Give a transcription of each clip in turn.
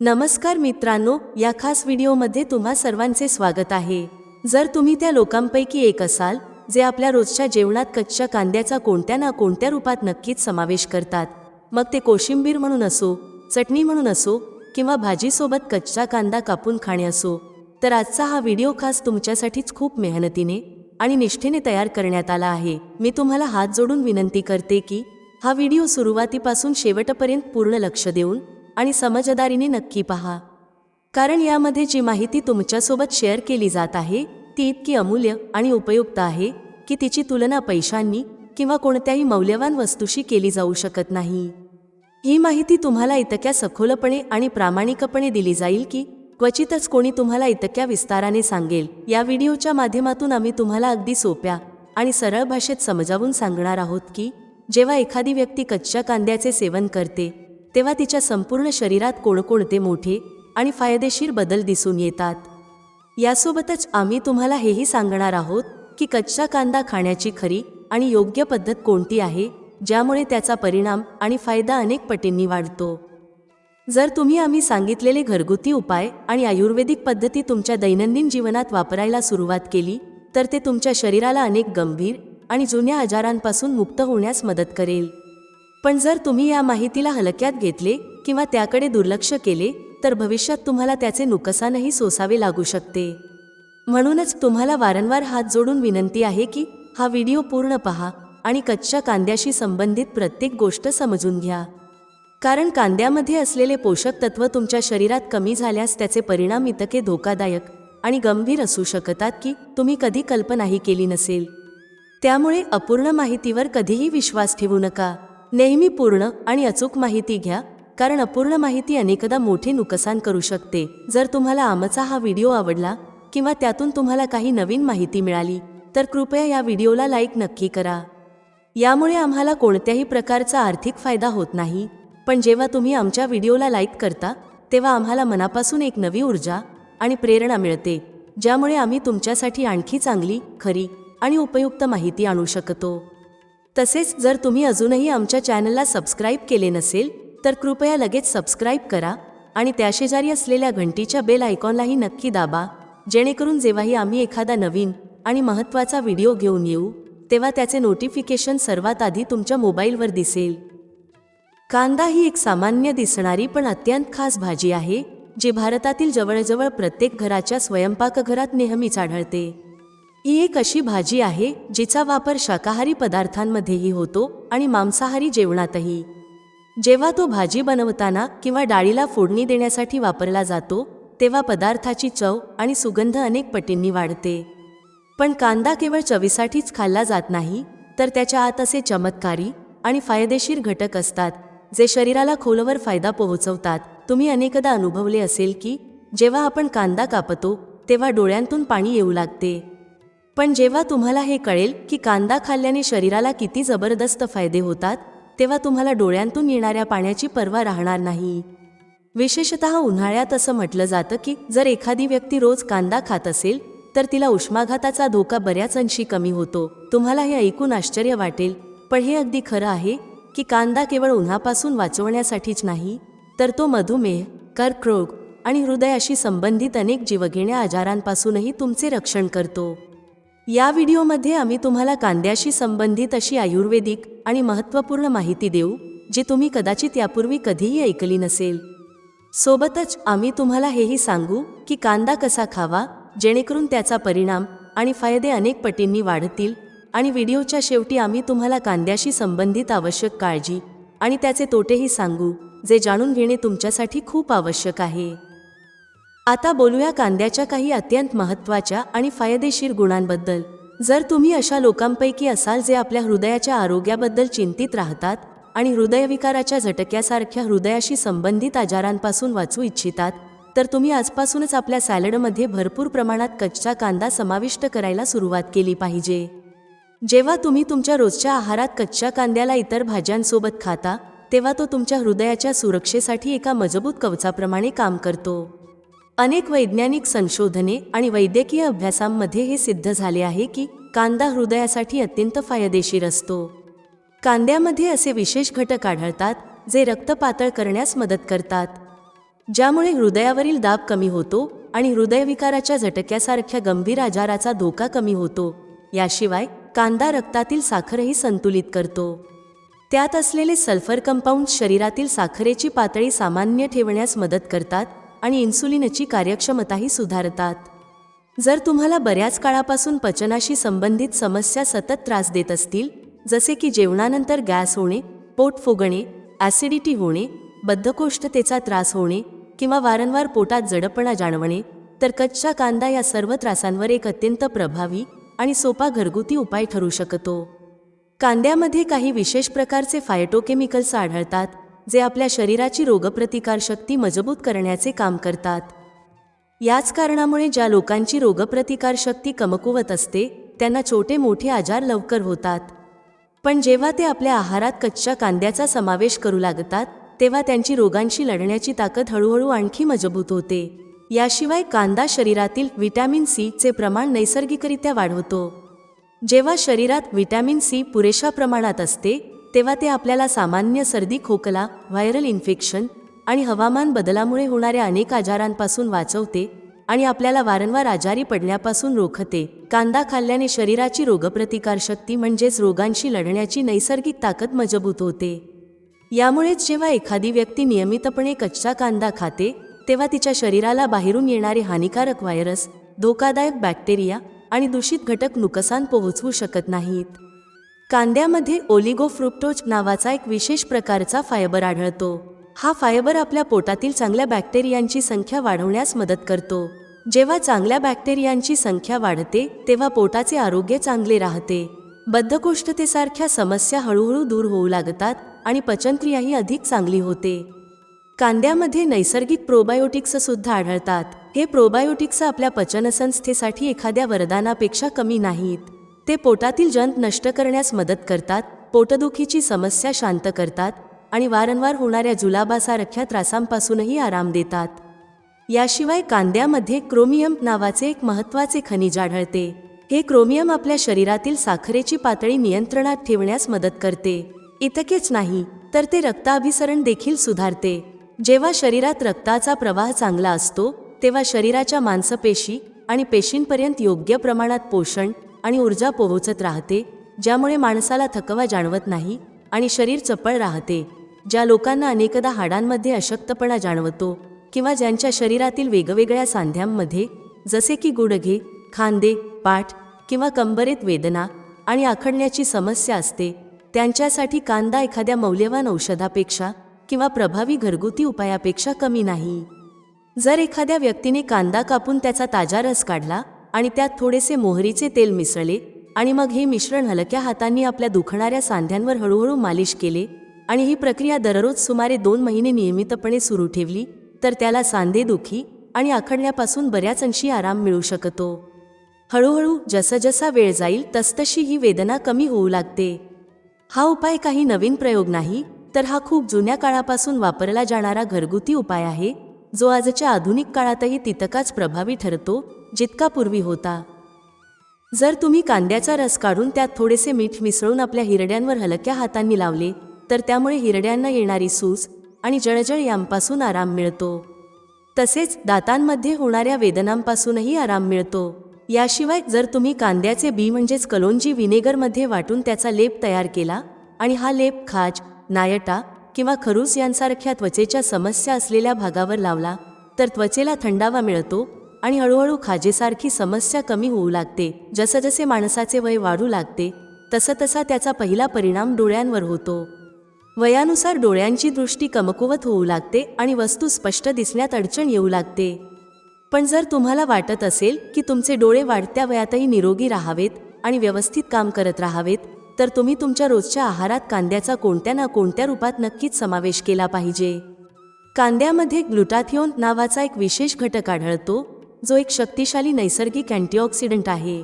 नमस्कार मित्रांनो या खास व्हिडिओमध्ये तुम्हा सर्वांचे स्वागत आहे. जर तुम्ही त्या लोकांपैकी एक असाल जे आपल्या रोजच्या जेवणात कच्च्या कांद्याचा कोणत्या ना कोणत्या रूपात नक्कीच समावेश करतात. मग ते कोशिंबीर म्हणून असो चटणी म्हणून असो किंवा भाजीसोबत कच्चा कांदा कापून खाणे असो तर आजचा हा व्हिडिओ खास तुमच्यासाठीच खूप मेहनतीने आणि निष्ठेने तयार करण्यात आला आहे. मी तुम्हाला हात जोडून विनंती करते की हा व्हिडिओ सुरुवातीपासून शेवटपर्यंत पूर्ण लक्ष देऊन आणि समजदारीने नक्की पहा. कारण यामध्ये जी माहिती तुमच्यासोबत शेअर केली जात आहे ती इतकी अमूल्य आणि उपयुक्त आहे की तिची तुलना पैशांनी किंवा कोणत्याही मौल्यवान वस्तूशी केली जाऊ शकत नाही. ही माहिती तुम्हाला इतक्या सखोलपणे आणि प्रामाणिकपणे दिली जाईल की क्वचितच कोणी तुम्हाला इतक्या विस्ताराने सांगेल. या व्हिडिओच्या माध्यमातून आम्ही तुम्हाला अगदी सोप्या आणि सरळ भाषेत समजावून सांगणार आहोत की जेव्हा एखादी व्यक्ती कच्च्या कांद्याचे सेवन करते तेव्हा तिच्या संपूर्ण शरीरात कोणकोणते मोठे आणि फायदेशीर बदल दिसून येतात. यासोबतच आम्ही तुम्हाला हेही सांगणार आहोत की कच्चा कांदा खाण्याची खरी आणि योग्य पद्धत कोणती आहे ज्यामुळे त्याचा परिणाम आणि फायदा अनेक पटींनी वाढतो. जर तुम्ही आम्ही सांगितलेले घरगुती उपाय आणि आयुर्वेदिक पद्धती तुमच्या दैनंदिन जीवनात वापरायला सुरुवात केली तर ते तुमच्या शरीराला अनेक गंभीर आणि जुन्या आजारांपासून मुक्त होण्यास मदत करेल. पण जर तुम्ही या माहितीला हलक्यात घेतले किंवा त्याकडे दुर्लक्ष केले तर भविष्यात तुम्हाला त्याचे नुकसानही सोसावे लागू शकते. म्हणूनच तुम्हाला वारंवार हात जोडून विनंती आहे की हा व्हिडिओ पूर्ण पहा आणि कच्च्या कांद्याशी संबंधित प्रत्येक गोष्ट समजून घ्या. कारण कांद्यामध्ये असलेले पोषक तत्व तुमच्या शरीरात कमी झाल्यास त्याचे परिणाम इतके धोकादायक आणि गंभीर असू शकतात की तुम्ही कधी कल्पनाही केली नसेल. त्यामुळे अपूर्ण माहितीवर कधीही विश्वास ठेवू नका. नेहमी पूर्ण आणि अचूक माहिती घ्या कारण अपूर्ण माहिती अनेकदा मोठे नुकसान करू शकते. जर तुम्हाला आमचा हा व्हिडिओ आवडला किंवा त्यातून तुम्हाला काही नवीन माहिती मिळाली तर कृपया या व्हिडिओला लाईक नक्की करा. यामुळे आम्हाला कोणत्याही प्रकारचा आर्थिक फायदा होत नाही. पण जेव्हा तुम्ही आमच्या व्हिडिओला लाईक करता तेव्हा आम्हाला मनापासून एक नवी ऊर्जा आणि प्रेरणा मिळते ज्यामुळे आम्ही तुमच्यासाठी आणखी चांगली खरी आणि उपयुक्त माहिती आणू शकतो. तसेच जर तुम्ही अजूनही आमच्या चॅनलला सबस्क्राईब केले नसेल तर कृपया लगेच सबस्क्राईब करा आणि त्याशेजारी असलेल्या घंटीच्या बेल आयकॉनलाही नक्की दाबा जेणेकरून जेव्हाही आम्ही एखादा नवीन आणि महत्त्वाचा व्हिडिओ घेऊन येऊ तेव्हा त्याचे नोटिफिकेशन सर्वात आधी तुमच्या मोबाईलवर दिसेल. कांदा ही एक सामान्य दिसणारी पण अत्यंत खास भाजी आहे जी भारतातील जवळजवळ प्रत्येक घराच्या स्वयंपाकघरात नेहमीच आढळते. ही एक अशी भाजी आहे जिचा वापर शाकाहारी पदार्थांमध्येही होतो आणि मांसाहारी जेवणातही. जेव्हा तो भाजी बनवताना किंवा डाळीला फोडणी देण्यासाठी वापरला जातो तेव्हा पदार्थाची चव आणि सुगंध अनेक पटींनी वाढते. पण कांदा केवळ चवीसाठीच खाल्ला जात नाही तर त्याच्या आत असे चमत्कारी आणि फायदेशीर घटक असतात जे शरीराला खोलवर फायदा पोहोचवतात. तुम्ही अनेकदा अनुभवले असेल की जेव्हा आपण कांदा कापतो तेव्हा डोळ्यांतून पाणी येऊ लागते. पण जेव्हा तुम्हाला हे कळेल की कांदा खाल्ल्याने शरीराला किती जबरदस्त फायदे होतात तेव्हा तुम्हाला डोळ्यांतून येणाऱ्या पाण्याची पर्वा राहणार नाही. विशेषत उन्हाळ्यात असं म्हटलं जातं की जर एखादी व्यक्ती रोज कांदा खात असेल तर तिला उष्माघाताचा धोका बऱ्याच अंशी कमी होतो. तुम्हाला हे ऐकून आश्चर्य वाटेल. पण हे अगदी खरं आहे की कांदा केवळ उन्हापासून वाचवण्यासाठीच नाही तर तो मधुमेह कर्करोग आणि हृदयाशी संबंधित अनेक जीवघेण्या आजारांपासूनही तुमचे रक्षण करतो. या व्हिडिओमध्ये आम्ही तुम्हाला कांद्याशी संबंधित अशी आयुर्वेदिक आणि महत्त्वपूर्ण माहिती देऊ जी तुम्ही कदाचित यापूर्वी कधीही ऐकली नसेल. सोबतच आम्ही तुम्हाला हेही सांगू की कांदा कसा खावा जेणेकरून त्याचा परिणाम आणि फायदे अनेक पटींनी वाढतील आणि व्हिडिओच्या शेवटी आम्ही तुम्हाला कांद्याशी संबंधित आवश्यक काळजी आणि त्याचे तोटेही सांगू जे जाणून घेणे तुमच्यासाठी खूप आवश्यक आहे. आता बोलूया कांद्याच्या काही अत्यंत महत्त्वाच्या आणि फायदेशीर गुणांबद्दल. जर तुम्ही अशा लोकांपैकी असाल जे आपल्या हृदयाच्या आरोग्याबद्दल चिंतित राहतात आणि हृदयविकाराच्या झटक्यासारख्या हृदयाशी संबंधित आजारांपासून वाचू इच्छितात तर तुम्ही आजपासूनच आपल्या सॅलडमध्ये भरपूर प्रमाणात कच्चा कांदा समाविष्ट करायला सुरुवात केली पाहिजे. जेव्हा तुम्ही तुमच्या रोजच्या आहारात कच्च्या कांद्याला इतर भाज्यांसोबत खाता तेव्हा तो तुमच्या हृदयाच्या सुरक्षेसाठी एका मजबूत कवचाप्रमाणे काम करतो. अनेक वैज्ञानिक संशोधने आणि वैद्यकीय अभ्यासांमध्ये हे सिद्ध झाले आहे की कांदा हृदयासाठी अत्यंत फायदेशीर असतो. कांद्यामध्ये असे विशेष घटक आढळतात जे रक्त पातळ करण्यास मदत करतात. ज्यामुळे हृदयावरील दाब कमी होतो आणि हृदयविकाराच्या झटक्यासारख्या गंभीर आजाराचा धोका कमी होतो. याशिवाय कांदा रक्तातील साखरही संतुलित करतो. त्यात असलेले सल्फर कंपाऊंड शरीरातील साखरेची पातळी सामान्य ठेवण्यास मदत करतात आणि इन्सुलिनची कार्यक्षमताही सुधारतात. जर तुम्हाला बऱ्याच काळापासून पचनाशी संबंधित समस्या सतत त्रास देत असतील जसे की जेवणानंतर गॅस होणे पोट फुगणे ॲसिडिटी होणे बद्धकोष्ठतेचा त्रास होणे किंवा वारंवार पोटात जडपणा जाणवणे तर कच्चा कांदा या सर्व त्रासांवर एक अत्यंत प्रभावी आणि सोपा घरगुती उपाय ठरू शकतो. कांद्यामध्ये काही विशेष प्रकारचे फायटोकेमिकल्स आढळतात जे आपल्या शरीराची रोगप्रतिकारशक्ती मजबूत करण्याचे काम करतात. याच कारणामुळे ज्या लोकांची रोगप्रतिकारशक्ती कमकुवत असते त्यांना छोटे मोठे आजार लवकर होतात. पण जेव्हा ते आपल्या आहारात कच्च्या कांद्याचा समावेश करू लागतात तेव्हा त्यांची रोगांशी लढण्याची ताकद हळूहळू आणखी मजबूत होते. याशिवाय कांदा शरीरातील व्हिटॅमिन सीचे प्रमाण नैसर्गिकरित्या वाढवतो. जेव्हा शरीरात व्हिटॅमिन सी पुरेशा प्रमाणात असते तेव्हा ते आपल्याला सामान्य सर्दी खोकला व्हायरल इन्फेक्शन आणि हवामान बदलामुळे होणाऱ्या अनेक आजारांपासून वाचवते आणि आपल्याला वारंवार आजारी पडण्यापासून रोखते. कांदा खाल्ल्याने शरीराची रोगप्रतिकारशक्ती म्हणजेच रोगांशी लढण्याची नैसर्गिक ताकद मजबूत होते. यामुळेच जेव्हा एखादी व्यक्ती नियमितपणे कच्चा कांदा खाते तेव्हा तिच्या शरीराला बाहेरून येणारे हानिकारक व्हायरस धोकादायक बॅक्टेरिया आणि दूषित घटक नुकसान पोहोचवू शकत नाहीत. कांद्यामध्ये ओलिगोफ्रुक्टोज नावाचा एक विशेष प्रकारचा फायबर आढळतो. हा फायबर आपल्या पोटातील चांगल्या बॅक्टेरियांची संख्या वाढवण्यास मदत करतो. जेव्हा चांगल्या बॅक्टेरियांची संख्या वाढते तेव्हा पोटाचे आरोग्य चांगले राहते. बद्धकोष्ठतेसारख्या समस्या हळूहळू दूर होऊ लागतात आणि पचनक्रियाही अधिक चांगली होते. कांद्यामध्ये नैसर्गिक प्रोबायोटिक्स सुद्धा आढळतात. हे प्रोबायोटिक्स आपल्या पचनसंस्थेसाठी एखाद्या वरदानापेक्षा कमी नाहीत. ते पोटातील जंत नष्ट करण्यास मदत करतात पोटदुखीची समस्या शांत करतात आणि वारंवार होणाऱ्या जुलाबासारख्या त्रासांपासूनही आराम देतात. याशिवाय कांद्यामध्ये क्रोमियम नावाचे एक महत्त्वाचे खनिज आढळते. हे क्रोमियम आपल्या शरीरातील साखरेची पातळी नियंत्रणात ठेवण्यास मदत करते. इतकेच नाही तर ते रक्ताभिसरण देखील सुधारते. जेव्हा शरीरात रक्ताचा प्रवाह चांगला असतो तेव्हा शरीराच्या मांसपेशी आणि पेशींपर्यंत योग्य प्रमाणात पोषण आणि ऊर्जा पोहोचत राहते ज्यामुळे माणसाला थकवा जाणवत नाही आणि शरीर चपळ राहते ज्या लोकांना अनेकदा हाडांमध्ये अशक्तपणा जाणवतो किंवा ज्यांच्या शरीरातील वेगवेगळ्या सांध्यांमध्ये जसे की गुडघे खांदे पाठ किंवा कंबरेत वेदना आणि आखडण्याची समस्या असते त्यांच्यासाठी कांदा एखाद्या मौल्यवान औषधापेक्षा किंवा प्रभावी घरगुती उपायापेक्षा कमी नाही. जर एखाद्या व्यक्तीने कांदा कापून त्याचा ताजा रस काढला आणि त्यात थोडेसे मोहरीचे तेल मिसळले आणि मग हे मिश्रण हलक्या हातांनी आपल्या दुखणाऱ्या सांध्यांवर हळूहळू मालिश केले आणि ही प्रक्रिया दररोज सुमारे दोन महिने नियमितपणे सुरू ठेवली तर त्याला सांधेदुखी आणि आखडण्यापासून बऱ्याच अंशी आराम मिळू शकतो. हळूहळू जसजसा वेळ जाईल तसतशी ही वेदना कमी होऊ लागते. हा उपाय काही नवीन प्रयोग नाही तर हा खूप जुन्या काळापासून वापरला जाणारा घरगुती उपाय आहे जो आजच्या आधुनिक काळातही तितकाच प्रभावी ठरतो जितका पूर्वी होता. जर तुम्ही कांद्याचा रस काढून त्यात थोडेसे मीठ मिसळून आपल्या हिरड्यांवर हलक्या हातांनी लावले तर त्यामुळे हिरड्यांना येणारी सूज आणि जळजळ यांपासून आराम मिळतो. तसेच दातांमध्ये होणाऱ्या वेदनांपासूनही आराम मिळतो. याशिवाय जर तुम्ही कांद्याचे बी म्हणजेच कलोंजी व्हिनेगरमध्ये वाटून त्याचा लेप तयार केला आणि हा लेप खाज नायटा किंवा खरूस यांसारख्या त्वचेच्या समस्या असलेल्या भागावर लावला तर त्वचेला थंडावा मिळतो आणि हळूहळू खाजेसारखी समस्या कमी होऊ लागते. जसजसे माणसाचे वय वाढू लागते तसं तसा त्याचा पहिला परिणाम डोळ्यांवर होतो. वयानुसार डोळ्यांची दृष्टी कमकुवत होऊ लागते आणि वस्तू स्पष्ट दिसण्यात अडचण येऊ लागते. पण जर तुम्हाला वाटत असेल की तुमचे डोळे वाढत्या वयातही निरोगी राहावेत आणि व्यवस्थित काम करत राहावेत तर तुम्ही तुमच्या रोजच्या आहारात कांद्याचा कोणत्या ना कोणत्या रूपात नक्कीच समावेश केला पाहिजे. कांद्यामध्ये ग्लुटाथिओन नावाचा एक विशेष घटक आढळतो जो एक शक्तिशाली नैसर्गिक अँटीऑक्सिडंट आहे.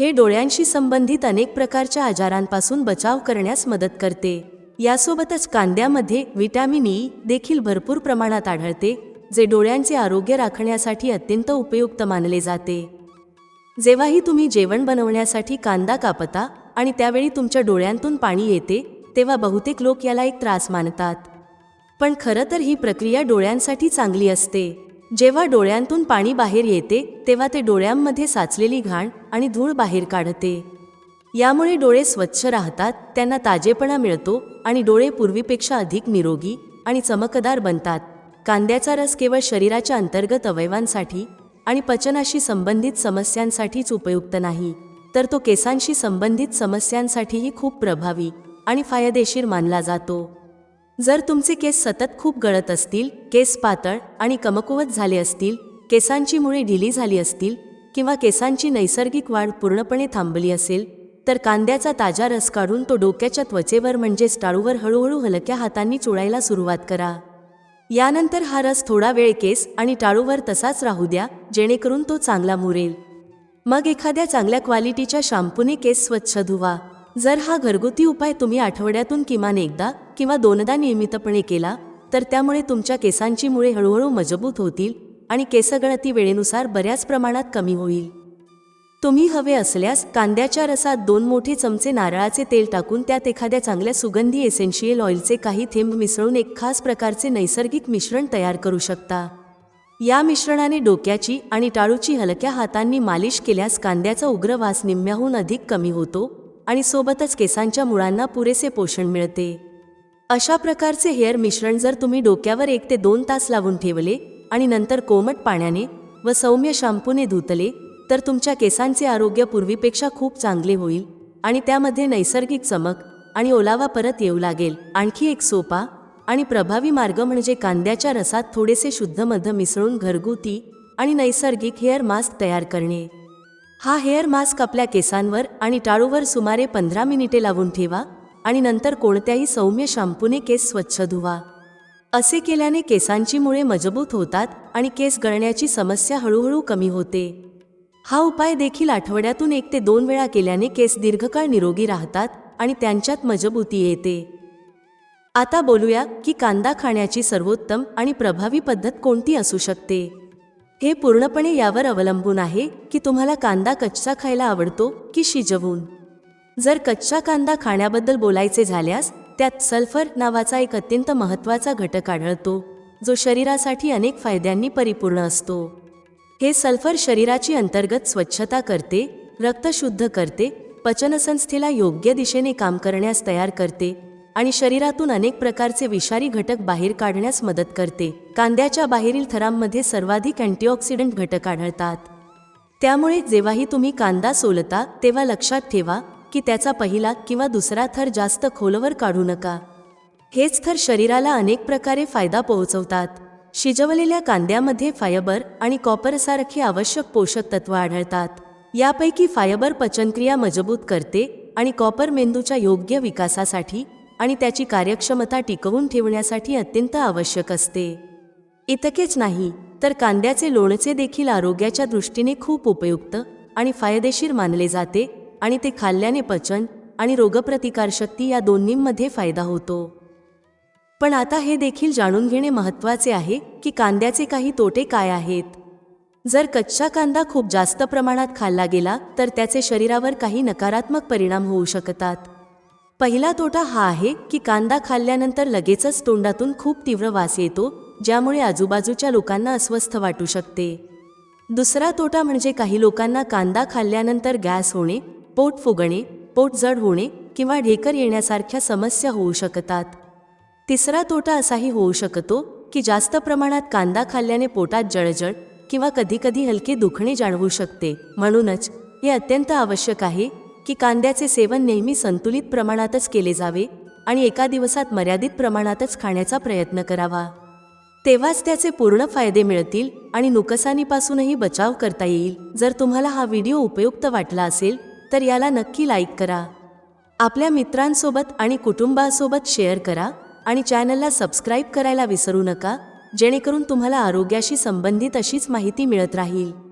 हे डोळ्यांशी संबंधित अनेक प्रकारच्या आजारांपासून बचाव करण्यास मदत करते. यासोबतच कांद्यामध्ये व्हिटॅमिन ई देखील भरपूर प्रमाणात आढळते जे डोळ्यांचे आरोग्य राखण्यासाठी अत्यंत उपयुक्त मानले जाते. जेव्हाही तुम्ही जेवण बनवण्यासाठी कांदा कापता आणि त्यावेळी तुमच्या डोळ्यांतून पाणी येते तेव्हा बहुतेक लोक याला एक त्रास मानतात. पण खरं तर ही प्रक्रिया डोळ्यांसाठी चांगली असते. जेव्हा डोळ्यांतून पाणी बाहेर येते तेव्हा ते डोळ्यांमध्ये साचलेली घाण आणि धूळ बाहेर काढते. यामुळे डोळे स्वच्छ राहतात त्यांना ताजेपणा मिळतो आणि डोळे पूर्वीपेक्षा अधिक निरोगी आणि चमकदार बनतात. कांद्याचा रस केवळ शरीराच्या अंतर्गत अवयवांसाठी आणि पचनाशी संबंधित समस्यांसाठीच उपयुक्त नाही तर तो केसांशी संबंधित समस्यांसाठीही खूप प्रभावी आणि फायदेशीर मानला जातो. जर तुमचे केस सतत खूप गळत असतील केस पातळ आणि कमकुवत झाले असतील केसांची मुळे ढिली झाली असतील किंवा केसांची नैसर्गिक वाढ पूर्णपणे थांबली असेल तर कांद्याचा ताजा रस काढून तो डोक्याच्या त्वचेवर म्हणजेच टाळूवर हळूहळू हलक्या हातांनी चोळायला सुरुवात करा. यानंतर हा रस थोडा वेळ केस आणि टाळूवर तसाच राहू द्या जेणेकरून तो चांगला मुरेल. मग एखाद्या चांगल्या क्वालिटीच्या शॅम्पूने केस स्वच्छ धुवा. जर हा घरगुती उपाय तुम्ही आठवड्यातून किमान एकदा किंवा दोनदा नियमितपणे केला तर त्यामुळे तुमच्या केसांची मुळे हळूहळू मजबूत होतील आणि केसगळती वेळेनुसार बऱ्याच प्रमाणात कमी होईल. तुम्ही हवे असल्यास कांद्याच्या रसात दोन मोठे चमचे नारळाचे तेल टाकून त्यात एखाद्या चांगल्या सुगंधी एसेन्शियल ऑइलचे काही थेंब मिसळून एक खास प्रकारचे नैसर्गिक मिश्रण तयार करू शकता. या मिश्रणाने डोक्याची आणि टाळूची हलक्या हातांनी मालिश केल्यास कांद्याचा उग्र वास निम्म्याहून अधिक कमी होतो आणि सोबतच केसांच्या मुळांना पुरेसे पोषण मिळते. अशा प्रकारचे हेअर मिश्रण जर तुम्ही डोक्यावर एक ते दोन तास लावून ठेवले आणि नंतर कोमट पाण्याने व सौम्य शॅम्पूने धुतले तर तुमच्या केसांचे आरोग्य पूर्वीपेक्षा खूप चांगले होईल आणि त्यामध्ये नैसर्गिक चमक आणि ओलावा परत येऊ लागेल. आणखी एक सोपा आणि प्रभावी मार्ग म्हणजे कांद्याच्या रसात थोडेसे शुद्ध मध मिसळून घरगुती आणि नैसर्गिक हेअर मास्क तयार करणे. हा हेअर मास्क आपल्या केसांवर आणि टाळूवर सुमारे पंधरा मिनिटे लावून ठेवा. आणि नंतर कोणत्याही सौम्य शॅम्पूने केस स्वच्छ धुवा. असे केल्याने केसांची मुळे मजबूत होतात आणि केस गळण्याची समस्या हळूहळू कमी होते. हा उपाय देखील आठवड्यातून एक ते दोन वेळा केल्याने केस दीर्घकाळ निरोगी राहतात आणि त्यांच्यात मजबूती येते. आता बोलूया की कांदा खाण्याची सर्वोत्तम आणि प्रभावी पद्धत कोणती असू शकते? हे पूर्णपणे यावर अवलंबून आहे की तुम्हाला कांदा कच्चा खायला आवडतो की शिजवून? जर कच्चा कांदा खाण्याबद्दल बोलायचे झाल्यास त्यात सल्फर नावाचा एक अत्यंत महत्त्वाचा घटक आढळतो जो शरीरासाठी अनेक फायद्यांनी परिपूर्ण असतो. हे सल्फर शरीराची अंतर्गत स्वच्छता करते रक्त शुद्ध करते पचनसंस्थेला योग्य दिशेने काम करण्यास तयार करते आणि शरीरातून अनेक प्रकारचे विषारी घटक बाहेर काढण्यास मदत करते. कांद्याच्या बाहेरील थरांमध्ये सर्वाधिक अँटीऑक्सिडंट घटक आढळतात. त्यामुळे जेव्हाही तुम्ही कांदा सोलता तेव्हा लक्षात ठेवा की त्याचा पहिला किंवा दुसरा थर जास्त खोलवर काढू नका. हेच थर शरीराला अनेक प्रकारे फायदा पोहोचवतात. शिजवलेल्या कांद्यामध्ये फायबर आणि कॉपरसारखी आवश्यक पोषक तत्व आढळतात. यापैकी फायबर पचनक्रिया मजबूत करते आणि कॉपर मेंदूच्या योग्य विकासासाठी आणि त्याची कार्यक्षमता टिकवून ठेवण्यासाठी अत्यंत आवश्यक असते. इतकेच नाही तर कांद्याचे लोणचे देखील आरोग्याच्या दृष्टीने खूप उपयुक्त आणि फायदेशीर मानले जाते आणि ते खाल्ल्याने पचन आणि रोगप्रतिकारशक्ती या दोन्हींमध्ये फायदा होतो. पण आता हे देखील जाणून घेणे महत्त्वाचे आहे की कांद्याचे काही तोटे काय आहेत. जर कच्चा कांदा खूप जास्त प्रमाणात खाल्ला गेला तर त्याचे शरीरावर काही नकारात्मक परिणाम होऊ शकतात. पहिला तोटा हा आहे की कांदा खाल्ल्यानंतर लगेचच तोंडातून खूप तीव्र वास येतो ज्यामुळे आजूबाजूच्या लोकांना अस्वस्थ वाटू शकते. दुसरा तोटा म्हणजे काही लोकांना कांदा खाल्ल्यानंतर गॅस होणे पोट फुगणे पोट जड होणे किंवा ढेकर येण्यासारख्या समस्या होऊ शकतात. तिसरा तोटा असाही होऊ शकतो की जास्त प्रमाणात कांदा खाल्ल्याने पोटात जळजळ किंवा कधीकधी हलके दुखणे जाणवू शकते. म्हणूनच हे अत्यंत आवश्यक आहे की कांद्याचे सेवन नेहमी संतुलित प्रमाणातच केले जावे आणि एका दिवसात मर्यादित प्रमाणातच खाण्याचा प्रयत्न करावा. तेव्हाच त्याचे पूर्ण फायदे मिळतील आणि नुकसानीपासूनही बचाव करता येईल. जर तुम्हाला हा व्हिडिओ उपयुक्त वाटला असेल तर याला नक्की लाईक करा. आपल्या मित्रांसोबत आणि कुटुंबासोबत शेअर करा आणि चॅनलला सबस्क्राईब करायला विसरू नका जेणेकरून तुम्हाला आरोग्याशी संबंधित अशीच माहिती मिळत राहील.